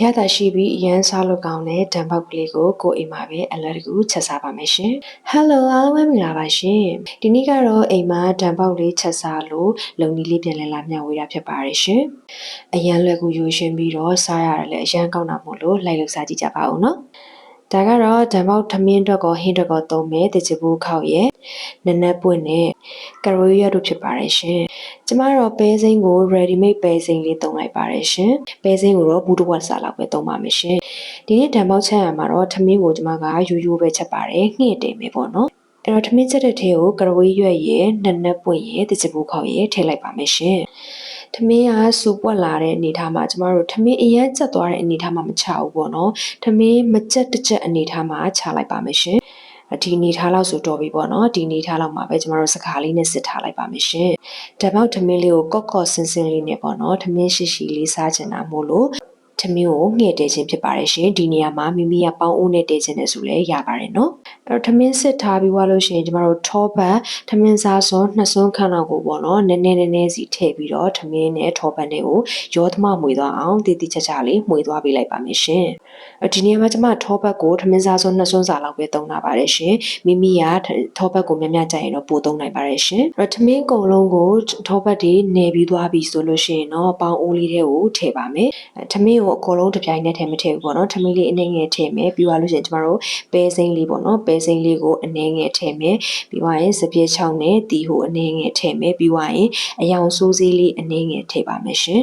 ရတာရှိပြီးအရန်စားလို့ကောင်းတဲ့ဓာတ်ပေါက်ကလေးကိုကိုအိမ်မှာပဲအလတကူချက်စားပါမယ်ရှင်။ Hello အားလုံးပဲမင်္ဂလာပါရှင်။ဒီနေ့ကတော့အိမ်မှာဓာတ်ပေါက်လေးချက်စားလို့လုံနီလေးပြန်လည်လာမျှဝေတာဖြစ်ပါတယ်ရှင်။အရန်လွယ်ကူရိုးရှင်းပြီးတော့စားရတယ်လည်းအရန်ကောင်းတာမို့လို့လိုက်လို့စားကြည့်ကြပါဦးနော်။ ဒါကတော့ဓာတ်ပေါက်ထမင်းအတွက်ကောဟင်းအတွက်ကောသုံးမဲ့တချဘူးခောက်ရဲ့နနက်ပွင့်နဲ့ကရိုရီယာတို့ဖြစ်ပါတယ်ရှင်။ကျမတို့ပဲစိမ်းကို ready made ပဲစိမ်းလေးသုံးလိုက်ပါတယ်ရှင်။ပဲစိမ်းကိုတော့ဘူးတစ်ဝက်စာလောက်ပဲသုံးပါမယ်ရှင်။ဒီနေ့ဓာတ်ပေါက်ချက်ရမှာတော့ထမင်းကိုကျမကရိုးရိုးပဲချက်ပါတယ်။ငှင့်တယ်မယ်ပေါ့နော်။အဲ့တော့ထမင်းချက်တဲ့ထဲကိုကရဝေးရွက်ရဲ့နနက်ပွင့်ရဲ့တချဘူးခောက်ရဲ့ထည့်လိုက်ပါမယ်ရှင်။ ထမင်းကစူပွက်လာတဲ့အနေထားမှာကျမတို့ထမင်းအရန်ကျက်သွားတဲ့အနေထားမှာမချဘူးပေါ့နော်ထမင်းမကျက်တစ်ချက်အနေထားမှာချလိုက်ပါမယ်ရှင်ဒီနေထားလောက်ဆိုတော့ပြီပေါ့နော်ဒီနေထားလောက်မှာပဲကျမတို့စကားလေးနဲ့စစ်ထားလိုက်ပါမယ်ရှင်။ဓာတ်ပေါက်ထမင်းလေးကိုကော့ကော့ဆင်းဆင်းလေးနဲ့ပေါ့နော်ထမင်းရှိရှိလေးစားချင်တာမို့လို့ထမင်းကိုငှဲ့တဲခြင်းဖြစ်ပါတယ်ရှင်ဒီနေရာမှာမိမိကပေါင်းဦးနဲ့တဲခြင်းနဲ့ဆိုလဲရပါတယ်နော် အဲ့တော့ထမင်းစစ်ထားပြီးွားလို့ရှိရင်ကျမတို့ထောပတ်ထမင်းစားစွန်းနှစ်စွန်းခန့်လောက်ကိုပေါ့နော်နည်းနည်းနည်းနည်းစီထည့်ပြီးတော့ထမင်းနဲ့ထောပတ်နဲ့ကိုရောသမမွေသွားအောင်တည်တည်ချာချာလေးမွေသွားပေးလိုက်ပါမယ်ရှင်ဒီနေရာမှာကျမထောပတ်ကိုထမင်းစားစွန်းနှစ်စွန်းစာလောက်ပဲသုံးတာပါတယ်ရှင်မိမိကထောပတ်ကိုများများကြိုက်ရင်တော့ပို့သုံးနိုင်ပါတယ်ရှင်အဲ့တော့ထမင်းကုံလုံးကိုထောပတ်တွေနေပြီးသွားပြီဆိုလို့ရှိရင်တော့ပေါင်းအိုးလေးတွေကိုထည့်ပါမယ်ထမင်းကိုအကုန်လုံးတစ်ပြိုင်နက်ထည့်မထည့်ဘူးပေါ့နော်ထမင်းလေးအနှဲငယ်ထည့်မယ်ပြီးသွားလို့ရှိရင်ကျမတို့ပဲစိမ်းလေးပေါ့နော်ပဲစိမ်းလေးကိုအနှဲငယ်ထည့်မယ်ပြီးသွားရင်စပြည့်ချောင်းနဲ့တီဟိုအနှဲငယ်ထည့်မယ်ပြီးသွားရင်အယောင်ဆိုးစေးလေးအနှဲငယ်ထည့်ပါမယ်ရှင်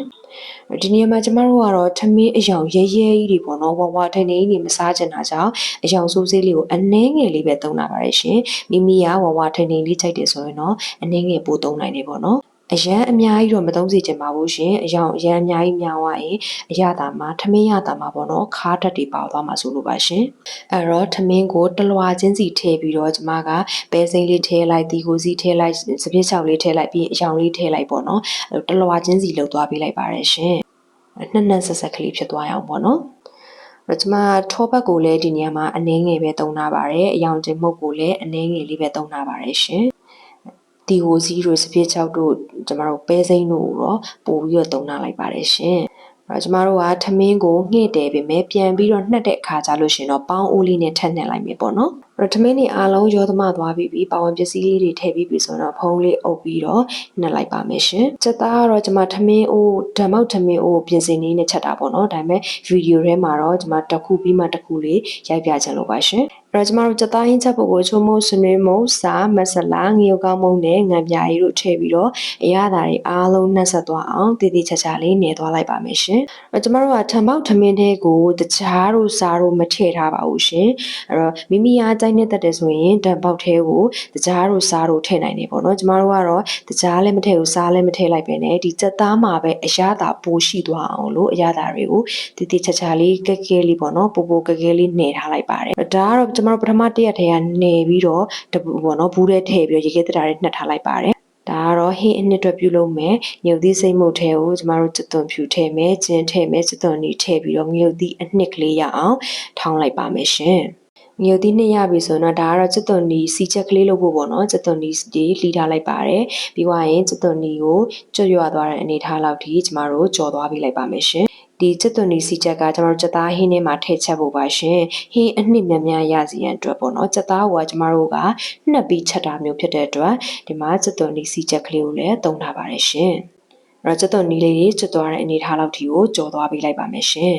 ဒီနေရာမှာကျမတို့ကတော့ထမင်းအယောင်ရဲရဲကြီးတွေပေါ့နော်ဝဝထနေကြီးတွေမစားချင်တာကြောင့်အယောင်ဆိုးစေးလေးကိုအနှဲငယ်လေးပဲသုံးတာပါတယ်ရှင်မိမိကဝဝထနေလေးချိန်တယ်ဆိုရင်တော့အနှဲငယ်ပို့သုံးနိုင်တယ်ပေါ့နော် အရန်အများကြီးတော့မသုံးစေချင်ပါဘူးရှင်အယောင်အရန်အများကြီးများသွားရင်အရသာမှာထမင်းရတာမှာပေါ့နော်ခါးတက်တွေပေါသွားမှာဆိုလို့ပါရှင်အဲ့တော့ထမင်းကိုတလွာချင်းစီထည့်ပြီးတော့ကျမကပဲစိမ်းလေးထည့်လိုက်တီကိုစီထည့်လိုက်စပစ်ချောက်လေးထည့်လိုက်ပြီးအယောင်လေးထည့်လိုက်ပေါ့နော်အဲ့တလွာချင်းစီလှုပ်သွားပေးလိုက်ပါတယ်ရှင်နှစ်နှစ်ဆက်ဆက်ကလေးဖြစ်သွားအောင်ပေါ့နော်တော့ကျမထောပတ်ကိုလည်းဒီနေရာမှာအနှဲငယ်ပဲသုံးထားပါတယ်အယောင်တင်မှုတ်ကိုလည်းအနှဲငယ်လေးပဲသုံးထားပါတယ်ရှင် ဒီဟိုစီးတို့စပြစ်ချောက်တို့ကျမတို့ပဲစိမ်းတို့ကိုတော့ပို့ပြီးတော့သုံးထားလိုက်ပါတယ်ရှင်အဲ့ကျမတို့ကထမင်းကိုငှဲ့တယ်ပေမဲ့ပြန်ပြီးတော့နှက်တဲ့အခါကျလို့ရှင်တော့ပေါင်းအိုးလေးနဲ့ထပ်နှက်လိုက်မယ်ပေါ့နော်အဲ့ထမင်းတွေအားလုံးရောသမသွားပြီးပြီးပါဝင်ပစ္စည်းလေးတွေထည့်ပြီးပြီဆိုတော့ဖုံးလေးအုပ်ပြီးတော့နှက်လိုက်ပါမယ်ရှင်ချက်သားကတော့ကျမထမင်းအိုးဓမ္မောက်ထမင်းအိုးပြင်ဆင်နေနဲ့ချက်တာပေါ့နော်ဒါပေမဲ့ဗီဒီယိုထဲမှာတော့ကျမတစ်ခုပြီးမှတစ်ခုလေးရိုက်ပြချင်လို့ပါရှင်အဲ့တော့ကျမတို့ကြက်သားဟင်းချက်ဖို့ကိုချိုးမိုးဆွေးနွေးမုံစာမဆလာငရုတ်ကောင်းမုံနဲ့ငံပြားရီတို့ထည့်ပြီးတော့အရသာတွေအားလုံးနှက်ဆက်သွားအောင်တည်တည်ချာချာလေးနေသွားလိုက်ပါမယ်ရှင်။အဲ့တော့ကျမတို့ကထံပေါက်ထမင်းတဲ့ကိုတကြားတို့စားတို့မထည့်ထားပါဘူးရှင်။အဲ့တော့မိမိအားကြိုက်နဲ့တက်တယ်ဆိုရင်တံပေါက်ထဲကိုတကြားတို့စားတို့ထည့်နိုင်တယ်ပေါ့နော်။ကျမတို့ကတော့တကြားလည်းမထည့်ဘူးစားလည်းမထည့်လိုက်ပဲနဲ့ဒီကြက်သားမှာပဲအရသာပိုရှိသွားအောင်လို့အရသာတွေကိုတည်တည်ချာချာလေးကဲကဲလေးပေါ့နော်ပိုပိုကဲကဲလေးနှဲထားလိုက်ပါတယ်။ဒါကတော့ကျမတို့ပထမတစ်ရက်ထဲကနေပြီးတော့တပူပေါ့နော်ဘူးထဲထည့်ပြီးတော့ရေခဲတတာတွေနှက်ထားလိုက်ပါတယ်ဒါကတော့ဟင်းအနှစ်အတွက်ပြုလုပ်မယ်ငြုပ်သီးစိတ်မုတ်ထဲကိုကျမတို့စသွန်ဖြူထည့်မယ်ကျင်းထည့်မယ်စသွန်နီထည့်ပြီးတော့ငြုပ်သီးအနှစ်ကလေးရအောင်ထောင်းလိုက်ပါမယ်ရှင် ငြုပ်သီးနှစ်ရပြီဆိုတော့ဒါကတော့စသွန်နီစီချက်ကလေးလုပ်ဖို့ပေါ့နော်စသွန်နီဒီလှီထားလိုက်ပါတယ်ပြီးွားရင်စသွန်နီကိုကျွတ်ရွသွားတဲ့အနေထားလောက်ထိကျမတို့ကြော်သွားပေးလိုက်ပါမယ်ရှင်ဒီချက်သွန်ဒီစီချက်ကကျွန်တော်တို့ချက်သားဟင်းထဲမှာထည့်ချက်ဖို့ပါရှင်ဟင်းအနှစ်များများရစီရန်အတွက်ပေါ့နော်ချက်သားကကျွန်တော်တို့ကနှက်ပြီးချက်တာမျိုးဖြစ်တဲ့အတွက်ဒီမှာချက်သွန်ဒီစီချက်ကလေးကိုလည်းသုံးထားပါတယ်ရှင်အဲ့တော့ချက်သွန်ဒီလေးတွေချက်သွားတဲ့အနေထားလောက်ထိကိုကြော်သွားပေးလိုက်ပါမယ်ရှင်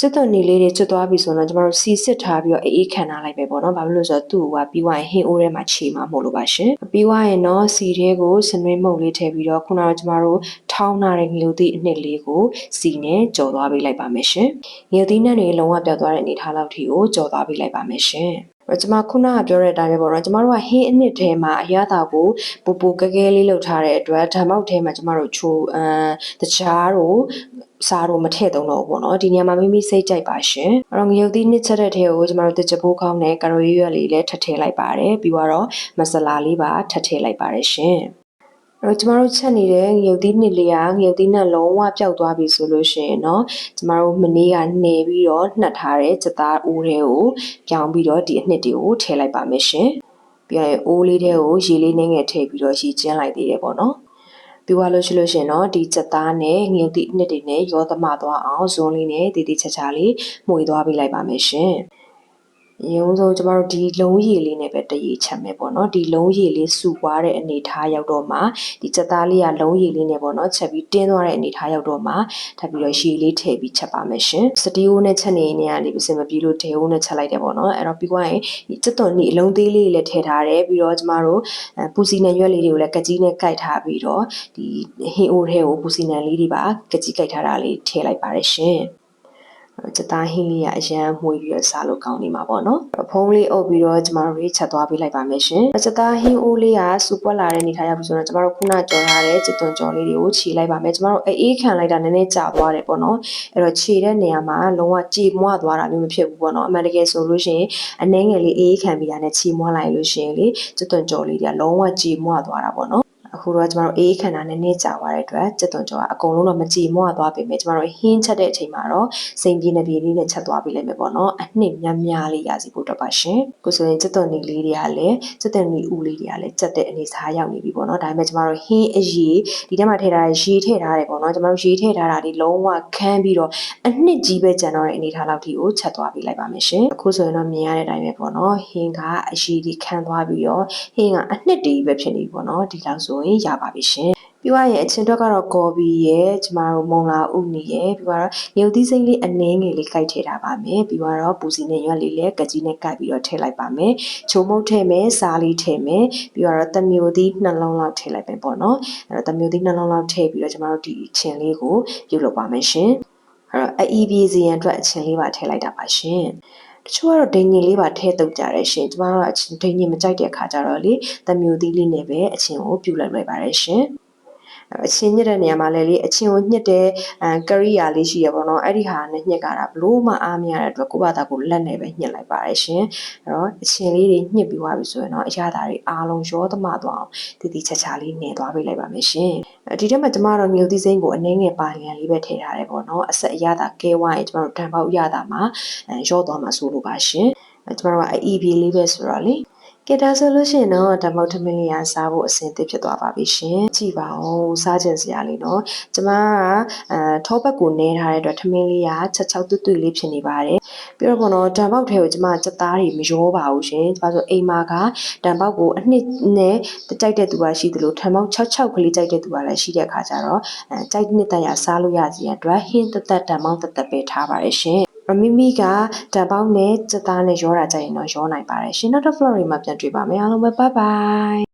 ကျွတ်သွန်နေလေးတွေကျွတ်သွားပြီဆိုတော့ကျမတို့စီစစ်ထားပြီးတော့အေးအေးခံထားလိုက်ပဲပေါ့နော်။ဘာဖြစ်လို့လဲဆိုတော့သူ့ကပြီးသွားရင်ဟင်းအိုးထဲမှာခြေမှာမို့လို့ပါရှင်။ပြီးသွားရင်တော့စီထဲကိုစနွေးမုတ်လေးထည့်ပြီးတော့ခုနကကျမတို့ထောင်းထားတဲ့ငရုတ်သီးအနှစ်လေးကိုစီနဲ့ကြော်သွားပေးလိုက်ပါမယ်ရှင်။ငရုတ်သီးနဲ့တွေလုံးဝပြောက်သွားတဲ့အနေထားလောက်ထိကိုကြော်သွားပေးလိုက်ပါမယ်ရှင်။အဲ့ကျမခုနကပြောတဲ့အတိုင်းပဲပေါ့နော်ကျမတို့ကဟင်းအနှစ်ထဲမှာအရသာကိုပူပူကဲကဲလေးလှုပ်ထားတဲ့အတွက်ဓာတ်မောက်ထဲမှာကျမတို့ချိုးအမ်တခြားတို့စားတော့မထည့်သုံးတော့ဘူးပေါ့နော်ဒီနေရာမှာမိမိစိတ်ကြိုက်ပါရှင်အဲ့တော့ငရုတ်သီးနှစ်ချက်တဲ့ထဲကိုကျမတို့တကြပိုးကောင်းနဲ့ကရိုရီရွက်လေးလည်းထပ်ထည့်လိုက်ပါတယ်ပြီးတော့မဆလာလေးပါထပ်ထည့်လိုက်ပါတယ်ရှင်တော့ကျမတို့ချက်နေတဲ့ငရုတ်သီးနှစ်လေးကငရုတ်သီးနဲ့လုံးဝပျောက်သွားပြီဆိုလို့ရှိရင်เนาะကျမတို့မနေ့ကနှဲပြီးတော့နှက်ထားတဲ့စသားအိုးတွေကိုပြောင်းပြီးတော့ဒီအနှစ်တွေကိုထည့်လိုက်ပါမယ်ရှင်ပြီးရင်အိုးလေးတွေကိုရေလေးနှင်းငယ်ထည့်ပြီးတော့ရေကျင်းလိုက်သေးတယ်ပေါ့နော် ပြီးသွားလို့ရှိလို့ရှရင်တော့ဒီစက်သားနဲ့ငရုတ်တိအနှစ်တွေနဲ့ရောသမသွားအောင်ဇွန်လေးနဲ့တည်တည်ချာချာလေးမှုေသွားပေးလိုက်ပါမယ်ရှင် ရုံးဆုံးကျမတို့ဒီလုံးရည်လေးနဲ့ပဲတည်ချက်မယ်ပေါ့နော်ဒီလုံးရည်လေးစုပွားတဲ့အနေထားရောက်တော့မှဒီစက်သားလေးကလုံးရည်လေးနဲ့ပေါ့နော်ချက်ပြီးတင်းသွားတဲ့အနေထားရောက်တော့မှထပ်ပြီးတော့ရှည်လေးထည့်ပြီးချက်ပါမယ်ရှင်စတီယိုးနဲ့ချက်နေနေရနေအစင်မပြေလို့ဒေယိုးနဲ့ချက်လိုက်တယ်ပေါ့နော်အဲ့တော့ပြီးသွားရင်ဒီစက်သွန်နီအလုံးသေးလေးလည်းထည့်ထားတယ်ပြီးတော့ကျမတို့အဲပူစီနယ်ရွက်လေးတွေကိုလည်းကကြီးနဲ့ကိုက်ထားပြီးတော့ဒီဟင်းအိုးထဲကိုပူစီနယ်လေးတွေပါကကြီးကိုက်ထားတာလေးထည့်လိုက်ပါတယ်ရှင် ကြသားဟင်းလေးကအရန်မှုပြီးတော့စားလို့ကောင်းနေမှာပေါ့နော်အဖုံးလေးအုပ်ပြီးတော့ကျမတို့ရေချက်သွားပေးလိုက်ပါမယ်ရှင်ကြသားဟင်းအိုးလေးကစူပွက်လာတဲ့နေထိုင်ရောက်ပြီဆိုတော့ကျမတို့ခုနကြော်ထားတဲ့ကြသွန်ကြော်လေးတွေကိုခြေလိုက်ပါမယ်ကျမတို့အေးခံလိုက်တာနည်းနည်းကြာသွားတယ်ပေါ့နော်အဲ့တော့ခြေတဲ့နေရာမှာလုံးဝကြေမွသွားတာမျိုးမဖြစ်ဘူးပေါ့နော်အမှန်တကယ်ဆိုလို့ရှိရင်အနှဲငယ်လေးအေးခံပြီးတာနဲ့ခြေမွလိုက်လို့ရှိရင်လေကြသွန်ကြော်လေးတွေကလုံးဝကြေမွသွားတာပေါ့နော် အခုတော့ကျမတို့အေးခန္ဓာနဲ့နေကြသွားတဲ့အတွက်စက်သွန်ကြောကအကုန်လုံးတော့မကြည်မွသွားပေမဲ့ကျမတို့ဟင်းချက်တဲ့အချိန်မှာတော့စိန်ပြေနေပြေလေးနဲ့ချက်သွားပြီးလိုက်မယ်ပေါ့နော်အနှစ်များများလေးရစီဖို့တော့ပါရှင်ကိုဆိုရင်စက်သွန်နေလေးတွေကလည်းစက်သွန်နေဦးလေးတွေကလည်းချက်တဲ့အနေစားရောက်နေပြီပေါ့နော်ဒါပေမဲ့ကျမတို့ဟင်းအရေးဒီထဲမှာထည့်ထားတဲ့ရေထည့်ထားတယ်ပေါ့နော်ကျမတို့ရေထည့်ထားတာဒီလုံးဝခန်းပြီးတော့အနှစ်ကြီးပဲကျန်တော့တဲ့အနေထားလောက်ထိကိုချက်သွားပြီးလိုက်ပါမယ်ရှင်အခုဆိုရင်တော့မြင်ရတဲ့အတိုင်းပဲပေါ့နော်ဟင်းကအရေးဒီခန်းသွားပြီးတော့ဟင်းကအနှစ်တည်းပဲဖြစ်နေပြီပေါ့နော်ဒီလောက်ဆိုရင်ရပါပြီရှင်ပြီးသွားရင်အချင်းတွက်ကတော့ကော်ပီရဲ့ကျမတို့မုံလာဥနီရဲ့ပြီးတော့ညုတ်သီးစိမ့်လေးအနှင်းငယ်လေးကြိုက်ထည့်ထားပါမယ်ပြီးတော့ပူစီနဲ့ရွက်လေးလည်းကကြီးနဲ့ကြိုက်ပြီးတော့ထည့်လိုက်ပါမယ်ချိုမုတ်ထည့်မယ်စားလေးထည့်မယ်ပြီးတော့တမျိုးသီးနှလုံးလောက်ထည့်လိုက်ပဲပေါ့နော်အဲ့တော့တမျိုးသီးနှလုံးလောက်ထည့်ပြီးတော့ကျမတို့ဒီအချင်းလေးကိုပြုတ်လုပ်ပါမယ်ရှင်အဲ့တော့အီးပြေးစီရန်အတွက်အချင်းလေးပါထည့်လိုက်တာပါရှင် တချို့ကတော့ဒိန်ညင်လေးပါထည့်တုပ်ကြတယ်ရှင်ကျမတို့ကအချင်းဒိန်ညင်မကြိုက်တဲ့ခါကျတော့လေတမျိုးသီးလေးနဲ့ပဲအချင်းကိုပြုတ်လိုက်လိုက်ပါတယ်ရှင် အချင်းညစ်တဲ့နေရာမှာလည်းလေအချင်းကိုညှစ်တဲ့အဲကရိယာလေးရှိရပေါ့နော်အဲ့ဒီဟာနဲ့ညှစ်ကြတာဘလို့မှအားမရတဲ့အတွက်ကိုယ့်ဘာသာကိုလက်နဲ့ပဲညှစ်လိုက်ပါတယ်ရှင်အဲ့တော့အချင်းလေးတွေညှစ်ပြီးသွားပြီဆိုရင်တော့အရသာတွေအားလုံးရောသမသွားအောင်တည်တည်ချာချာလေးနေသွားပေးလိုက်ပါမယ်ရှင်ဒီထက်မှကျမတို့ငြိုသီးစိမ့်ကိုအနှဲငယ်ပါလျံလေးပဲထည့်ထားတယ်ပေါ့နော်အဆက်အရသာကဲဝိုင်းကျမတို့တံပေါက်ရတာမှာအဲရောသွားမှာဆိုလို့ပါရှင်ကျမတို့ကအီဘီလေးပဲဆိုတော့လေ ကဲဒါဆိုလို့ရှိရင်တော့ဓမ္မထမင်းလေးရစားဖို့အဆင်သင့်ဖြစ်သွားပါပြီရှင်ကြည့်ပါဦးစားခြင်းစရာလေးနော်ကျမကအဲထောဘက်ကိုနဲထားတဲ့အတွက်ထမင်းလေးကချက်ချောက်တွတ်တွတ်လေးဖြစ်နေပါတယ်ပြီးတော့ဘောနော်ဓာတ်ပေါက်ထဲကိုကျမစက်သားတွေမရောပါဘူးရှင်ကျမဆိုအိမ်မာကဓာတ်ပေါက်ကိုအနှစ်နဲ့ကြိုက်တဲ့သူကရှိသလိုဓာတ်ပေါက်66ကလေးကြိုက်တဲ့သူကလည်းရှိတဲ့အခါကျတော့အဲကြိုက်နှစ်တရစားလို့ရစီရအတွက်ဟင်းသက်သက်ဓာတ်ပေါက်သက်သက်ပဲထားပါတယ်ရှင် မိမိကဓာတ်ပေါင်းနဲ့စက်သားနဲ့ရောတာကြရင်တော့ရောနိုင်ပါတယ်ရှင်နောက်တော့ floor တွေမှာပြန်တွေ့ပါမယ်အားလုံးပဲ bye bye